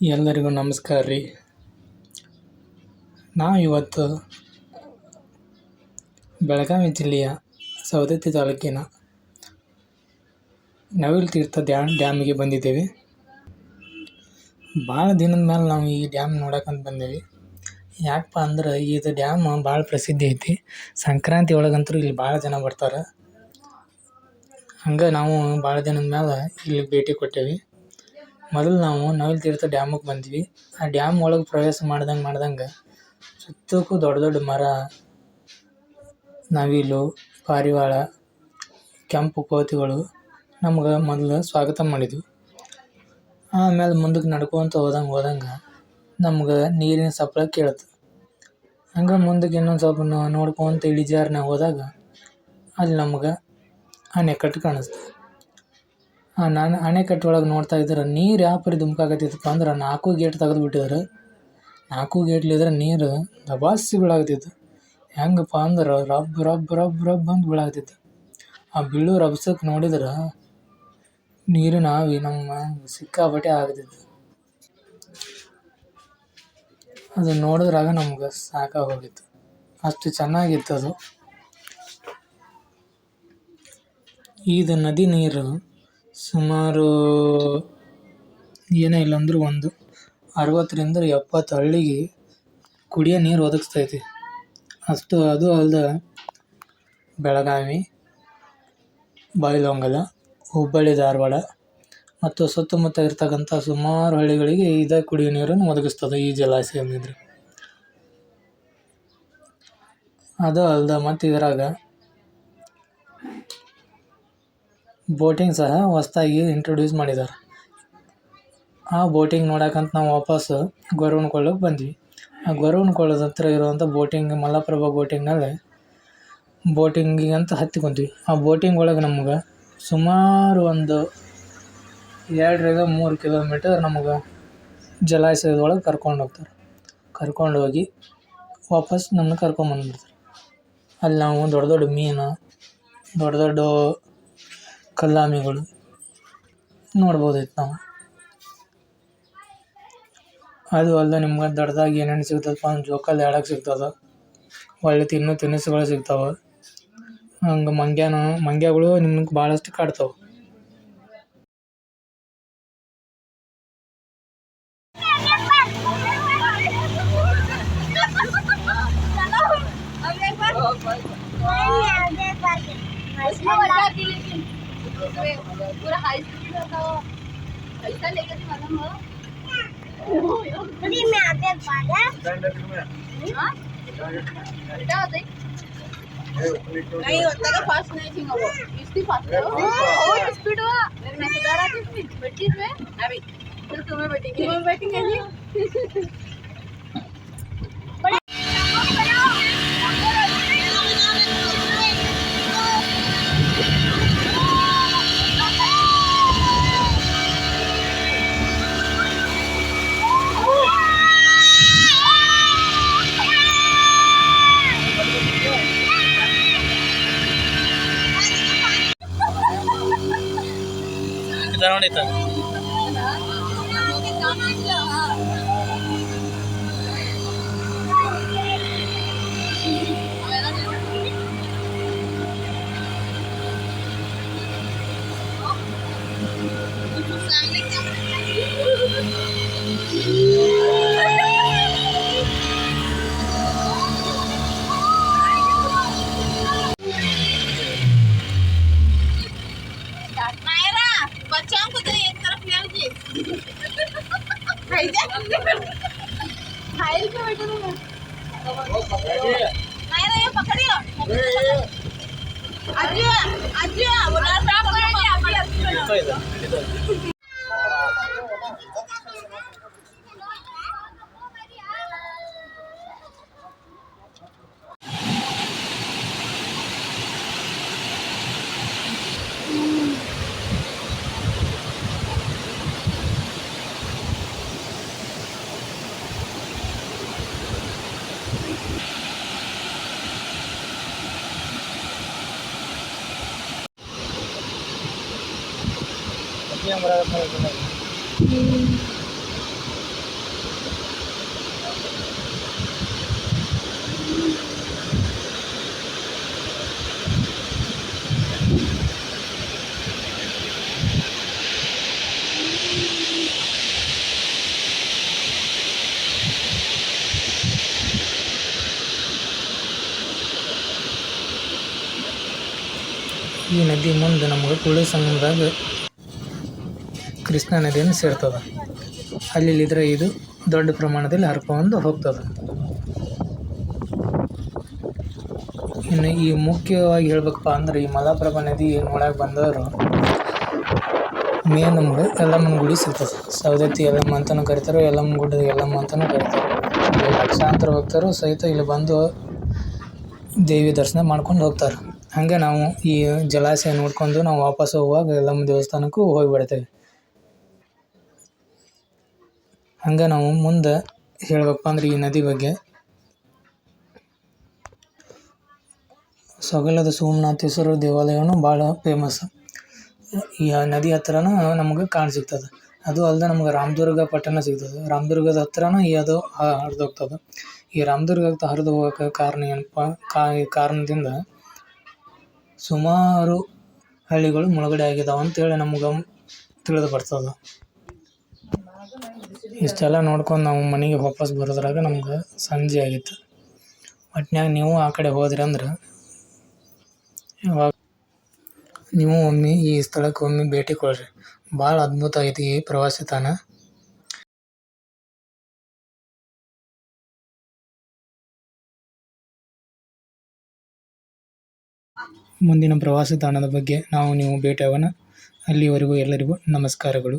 ಎಲ್ಲರಿಗೂ ನಮಸ್ಕಾರ ರೀ. ನಾವು ಇವತ್ತು ಬೆಳಗಾವಿ ಜಿಲ್ಲೆಯ ಸವದತ್ತಿ ತಾಲೂಕಿನ ನವಿಲು ತೀರ್ಥ ಡ್ಯಾಮ್, ಡ್ಯಾಮಿಗೆ ಬಂದಿದ್ದೇವೆ. ಭಾಳ ದಿನದ ಮೇಲೆ ನಾವು ಈ ಡ್ಯಾಮ್ ನೋಡಕ್ಕಂತ ಬಂದೇವಿ. ಯಾಕಪ್ಪ ಅಂದ್ರೆ ಇದು ಡ್ಯಾಮ್ ಭಾಳ ಪ್ರಸಿದ್ಧಿ ಐತಿ. ಸಂಕ್ರಾಂತಿ ಒಳಗಂತೂ ಇಲ್ಲಿ ಭಾಳ ಜನ ಬರ್ತಾರೆ. ಹಂಗೆ ನಾವು ಭಾಳ ದಿನದ ಮೇಲೆ ಇಲ್ಲಿ ಭೇಟಿ ಕೊಟ್ಟೇವಿ. ಮೊದಲು ನಾವು ನವಿಲು ತೀರ್ಥ ಡ್ಯಾಮಿಗೆ ಬಂದ್ವಿ. ಆ ಡ್ಯಾಮ್ ಒಳಗೆ ಪ್ರವೇಶ ಮಾಡ್ದಂಗೆ ಮಾಡ್ದಂಗೆ ಸುತ್ತಕ್ಕೂ ದೊಡ್ಡ ದೊಡ್ಡ ಮರ, ನವಿಲು, ಪಾರಿವಾಳ, ಕೆಂಪು ಕೋತಿಗಳು ನಮ್ಗೆ ಮೊದಲು ಸ್ವಾಗತ ಮಾಡಿದ್ವು. ಆಮೇಲೆ ಮುಂದಕ್ಕೆ ನಡ್ಕೊತ ಹೋದಂಗೆ ಹೋದಂಗೆ ನಮ್ಗೆ ನೀರಿನ ಸಪ್ಲೈ ಕೇಳ್ತು. ಹಂಗೆ ಮುಂದಕ್ಕೆ ಇನ್ನೊಂದು ಸ್ವಲ್ಪ ನೋಡ್ಕೊತ ಇಳಿಜಾರ್ನಾಗ ಹೋದಾಗ ಅಲ್ಲಿ ನಮ್ಗೆ ಅಣೆಕಟ್ಟು ಕಾಣಿಸ್ತು. ನಾನು ಅಣೆಕಟ್ಟು ಒಳಗೆ ನೋಡ್ತಾ ಇದ್ರೆ ನೀರು ಯಾವ ಪರಿ ಧುಮ್ಕಾಕತ್ತಿತ್ತಪ್ಪ ಅಂದ್ರೆ ನಾಲ್ಕು ಗೇಟ್ ತೆಗೆದು ಬಿಟ್ಟಿದ್ರು ನಾಲ್ಕು ಗೇಟ್ಲಿದ್ರೆ ನೀರು ದಬಾಸಿ ಬೀಳಾಕತ್ತಿತ್ತು ಹೆಂಗಪ್ಪ ಅಂದ್ರೆ ರಬ್ ರಬ್ ರಬ್ ರಬ್ ಅಂತ ಬೀಳಾಕತ್ತಿತ್ತು ಆ ಬೀಳೋ ರಬ್ಸಕ್ಕೆ ನೋಡಿದ್ರೆ ನೀರಿನ ಆವಿ ನಮ್ಮ ಸಿಕ್ಕಾಪಟ್ಟೆ ಆಗ್ತಿತ್ತು. ಅದು ನೋಡಿದ್ರಾಗ ನಮ್ಗೆ ಸಾಕಾಗೋಗಿತ್ತು. ಅಷ್ಟು ಚೆನ್ನಾಗಿತ್ತು ಅದು. ಇದು ನದಿ ನೀರು ಸುಮಾರು ಏನೇ ಇಲ್ಲ ಅಂದರೂ ಒಂದು ಅರವತ್ತರಿಂದ ಎಪ್ಪತ್ತು ಹಳ್ಳಿಗೆ ಕುಡಿಯೋ ನೀರು ಒದಗಿಸ್ತೈತಿ. ಅಷ್ಟು ಅದು ಅಲ್ದೆ ಬೆಳಗಾವಿ, ಬಾಯಿಲೊಂಗಲ, ಹುಬ್ಬಳ್ಳಿ, ಧಾರವಾಡ ಮತ್ತು ಸುತ್ತಮುತ್ತ ಇರ್ತಕ್ಕಂಥ ಸುಮಾರು ಹಳ್ಳಿಗಳಿಗೆ ಇದೇ ಕುಡಿಯೋ ನೀರನ್ನು ಒದಗಿಸ್ತದೆ ಈ ಜಲಾಶಯ ಅದು ಅಲ್ದೆ ಮತ್ತು ಇದ್ರಾಗ ಬೋಟಿಂಗ್ ಸಹ ಹೊಸ್ದಾಗಿ ಇಂಟ್ರೊಡ್ಯೂಸ್ ಮಾಡಿದ್ದಾರೆ ಆ ಬೋಟಿಂಗ್ ನೋಡಕ್ಕಂತ ನಾವು ವಾಪಸ್ಸು ಗೊರವನಕೊಳ್ಳಕ್ಕೆ ಬಂದ್ವಿ. ಆ ಗೊರವನಕೊಳ್ಳದ ಹತ್ರ ಇರುವಂಥ ಬೋಟಿಂಗ್, ಮಲಪ್ರಭಾ ಬೋಟಿಂಗ್ನಲ್ಲಿ ಬೋಟಿಂಗಿಗೆ ಅಂತ ಹತ್ತಿ ಕುಂತ್ವಿ. ಆ ಬೋಟಿಂಗ್ ಒಳಗೆ ನಮ್ಗೆ ಸುಮಾರು ಒಂದು ಎರಡರಿಂದ ಮೂರು ಕಿಲೋಮೀಟರ್ ನಮಗೆ ಜಲಾಶಯದೊಳಗೆ ಕರ್ಕೊಂಡು ಹೋಗ್ತಾರೆ. ಕರ್ಕೊಂಡು ಹೋಗಿ ವಾಪಸ್ ನಮ್ಮನ್ನ ಕರ್ಕೊಂಬಂದ್ಬಿಡ್ತಾರೆ. ಅಲ್ಲಿ ನಾವು ದೊಡ್ಡ ದೊಡ್ಡ ಮೀನು, ದೊಡ್ಡ ದೊಡ್ಡ ಕಲ್ಲಾಮಿಗಳು. ನೋಡ್ಬೋದಿತ್ತು ನಾವು. ಅದು ಅಲ್ಲದೆ ನಿಮ್ಗೆ ದಡ್ದಾಗ ಏನೇನು ಸಿಗ್ತದಪ್ಪ ಅಂದ್ರೆ ಜೋಕಾಲಿ ಆಡಕ್ಕೆ ಸಿಗ್ತದೆ. ಒಳ್ಳೆ ತಿನ್ನು, ತಿನಿಸುಗಳು ಸಿಗ್ತಾವೆ. ಹಂಗೆ ಮಂಗ್ಯಾನು, ಮಂಗ್ಯಗಳು ನಿಮ್ಗೆ ಭಾಳಷ್ಟು ಕಾಡ್ತಾವೆ. Thank you. पूरा हाई स्पीड होता हो पैसा लेके थी मालूम हो फ्री में आते हाँ? बेटा होते नहीं होता का फास्ट नहीं थी वो इसकी फास्ट हो. बहुत स्पीड हुआ मेरे मैं सुधार आती थी बैठी में. अभी फिर तुम्हें बैठेंगे तुम्हें बैठेंगे जी Ito. Thank you. फाइल पे बैठे रहो नायरा ये पकड़ियो अजिया अजिया वो ना साफ करेंगे முக்கியம் ಈ ನದಿ ಮುಂದೆ ನಮಗೆ ಕುಳಿ ಸಂಗಮದಾಗ ಕೃಷ್ಣಾ ನದಿಯನ್ನು ಸೇರ್ತದೆ. ಅಲ್ಲಿಲ್ಲಿದ್ರೆ ಇದು ದೊಡ್ಡ ಪ್ರಮಾಣದಲ್ಲಿ ಹರ್ಕೊಂಡು ಹೋಗ್ತದೆ. ಇನ್ನು ಈ ಮುಖ್ಯವಾಗಿ ಹೇಳ್ಬೇಕಪ್ಪ ಅಂದ್ರೆ ಈ ಮಲಪ್ರಭಾ ನದಿ ಒಳಗೆ ಬಂದವರು, ಮೇನ್ ನಮ್ಗೆ ಯಲ್ಲಮ್ಮನ ಗುಡಿ ಸಿಗ್ತದೆ. ಸವದತ್ತಿ ಯಲ್ಲಮ್ಮ ಅಂತಲೂ ಕರಿತಾರೆ ಯಲ್ಲಮ್ಮನ ಗುಡ್ಡದ ಯಲ್ಲಮ್ಮ ಅಂತಲೂ ಕರಿತಾರೆ. ಲಕ್ಷಾಂತರ ಭಕ್ತರು ಸಹಿತ ಇಲ್ಲಿ ಬಂದು ದೇವಿ ದರ್ಶನ ಮಾಡ್ಕೊಂಡು ಹೋಗ್ತಾರೆ. ಹಾಗೆ ನಾವು ಈ ಜಲಾಶಯ ನೋಡ್ಕೊಂಡು ನಾವು ವಾಪಸ್ ಹೋಗುವಾಗ ಯಲ್ಲಮ್ಮ ದೇವಸ್ಥಾನಕ್ಕೂ ಹೋಗಿಬಿಡ್ತೇವೆ ಹಂಗೆ ನಾವು ಮುಂದೆ ಹೇಳ್ಬೇಕಪ್ಪ ಅಂದ್ರೆ ಈ ನದಿ ಬಗ್ಗೆ. ಸೊಗಲದ ಸೋಮನಾಥೇಶ್ವರ ದೇವಾಲಯವೂ ಭಾಳ ಫೇಮಸ್ ಈ ನದಿ ಹತ್ರನೂ ನಮ್ಗೆ ಕಾಣ ಸಿಗ್ತದೆ. ಅದು ಅಲ್ಲದೆ ನಮ್ಗೆ ರಾಮದುರ್ಗ ಪಟ್ಟಣ ಸಿಗ್ತದೆ. ರಾಮದುರ್ಗದ ಹತ್ರನೂ ಈ ಅದು ಹರಿದು ಹೋಗ್ತದೆ ಈ ರಾಮದುರ್ಗಕ್ಕೆ ಹರಿದು ಹೋಗೋಕೆ ಕಾರಣ ಏನಪ್ಪ, ಕಾ ಕಾರಣದಿಂದ ಸುಮಾರು ಹಳ್ಳಿಗಳು ಮುಳುಗಡೆ ಆಗಿದಾವೆ ಅಂತೇಳಿ ನಮ್ಗೆ ತಿಳಿದು ಬರ್ತದೆ. ಇಷ್ಟೆಲ್ಲ ನೋಡ್ಕೊಂಡು ನಾವು ಮನೆಗೆ ವಾಪಸ್ ಬರೋದ್ರಾಗ ನಮ್ಗೆ ಸಂಜೆ ಆಗಿತ್ತು. ಒಟ್ನ್ಯಾಗ ನೀವು ಆ ಕಡೆ ಹೋದ್ರಿ ಅಂದ್ರೆ ಇವಾಗ ನೀವು ಒಮ್ಮೆ ಈ ಸ್ಥಳಕ್ಕೆ ಒಮ್ಮೆ ಭೇಟಿ ಕೊಡ್ರಿ. ಭಾಳ ಅದ್ಭುತ ಐತಿ ಈ ಪ್ರವಾಸಿ ತಾಣ. ಮುಂದಿನ ಪ್ರವಾಸಿ ತಾಣದ ಬಗ್ಗೆ ನಾವು ನೀವು ಭೇಟಿಯಾಗೋಣ ಅಲ್ಲಿವರೆಗೂ ಎಲ್ಲರಿಗೂ ನಮಸ್ಕಾರಗಳು.